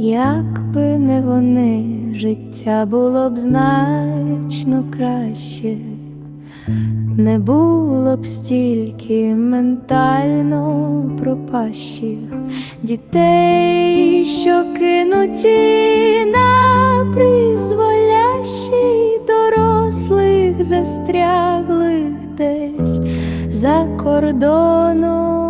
Якби не вони, життя було б значно краще, не було б стільки ментально пропащих дітей, що кинуті на призволящій дорослих застряглих десь за кордоном.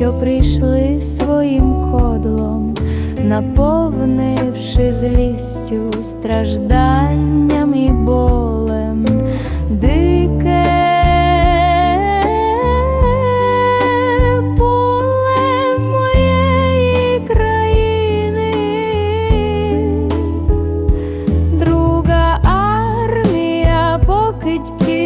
Що прийшли своїм кодлом, наповнивши злістю, стражданням і болем, дике країни. Друга армія покидьків,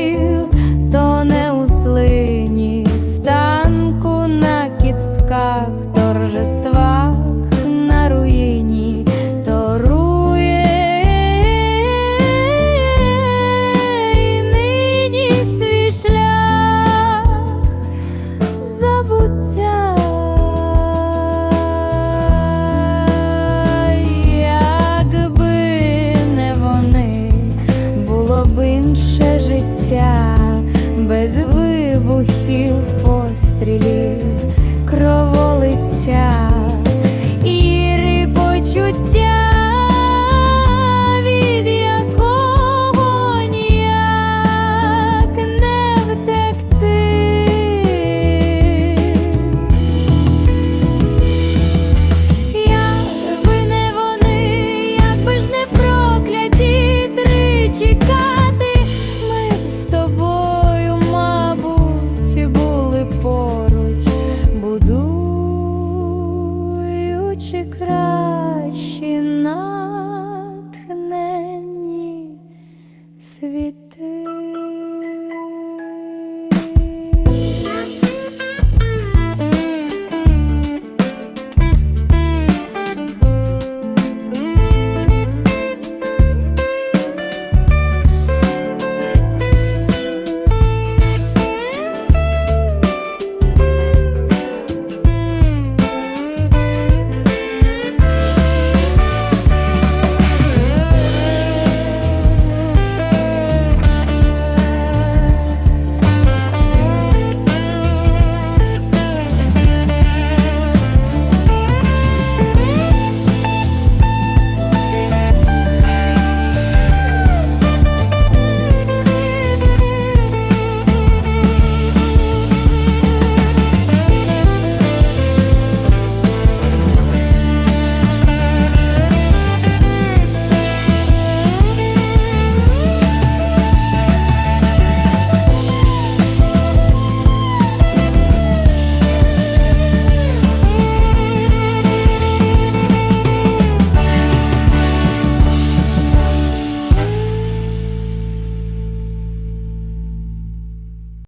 вибухів, пострілів, кроволиття.